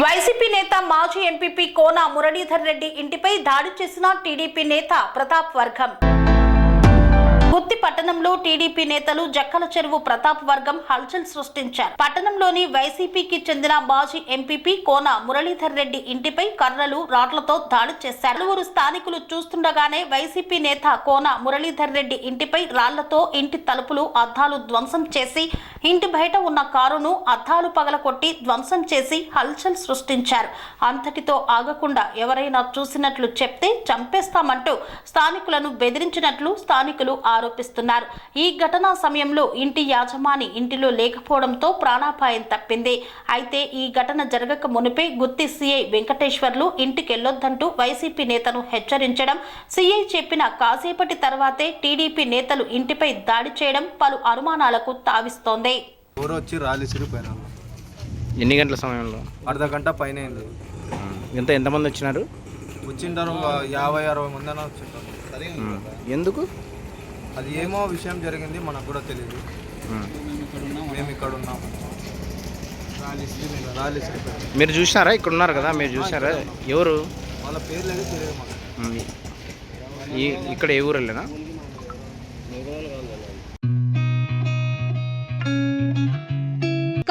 YCP నేత మాజీ MPP కోన మురళీధర్ రెడ్డి ఇంటిపై దాడి చేసిన టీడీపీ నేత ప్రతాప్ వర్గం. గుత్తి పట్టణంలో టీడీపీ నేతలు జక్కల చెరువు ప్రతాప్ వర్గం హల్చల్ సృష్టించారు. పట్టణంలోని వైసీపీకి చెందిన మాజీ ఎంపీపీ కోన మురళీధర్ రెడ్డి ఇంటిపై కర్రలు రాడ్లతో దాడి చేశారు. పలువురు స్థానికులు చూస్తుండగానే వైసీపీ నేత కోన మురళీధర్ రెడ్డి ఇంటిపై రాళ్ళతో ఇంటి తలుపులు అద్దాలు ధ్వంసం చేసి ఇంటి బయట ఉన్న కారును అద్దాలు పగలకొట్టి ధ్వంసం చేసి హల్చల్ సృష్టించారు. అంతటితో ఆగకుండా ఎవరైనా చూసినట్లు చెప్తే చంపేస్తామంటూ స్థానికులను బెదిరించినట్లు స్థానికులు ఆరోపిస్తున్నారు. ఈ ఘటనా సమయంలో ఇంటి యాజమాని ఇంటిలో లేకపోవడంతో ప్రాణాపాయం తప్పింది. అయితే ఈ ఘటన జరగక మునిపే గుత్తి సీఐ వెంకటేశ్వర్లు ఇంటికెళ్ళొద్దంటూ వైసీపీ నేతను హెచ్చరించడం సీఐ చెప్పిన కాసేపటి తర్వాతే టీడీపీ నేతలు ఇంటిపై దాడి చేయడం పలు అనుమానాలకు తావిస్తోంది. వచ్చి ఎన్ని గంటల సమయంలో? అర్ధ గంట పైన ఎంత ఎంతమంది వచ్చినారు? వచ్చింటారు యాభై అరవై మంది అయినా వచ్చింటారు. ఎందుకు? అది ఏమో విషయం జరిగింది మనకు కూడా తెలియదు. మేము. ఇక్కడ ఉన్నాము మీరు చూసినారా? ఇక్కడ ఉన్నారు కదా మీరు చూసినారా? ఎవరు? వాళ్ళ పేర్లు తెలియదు మాకు. ఇక్కడ ఏ ఊరు వెళ్ళినా?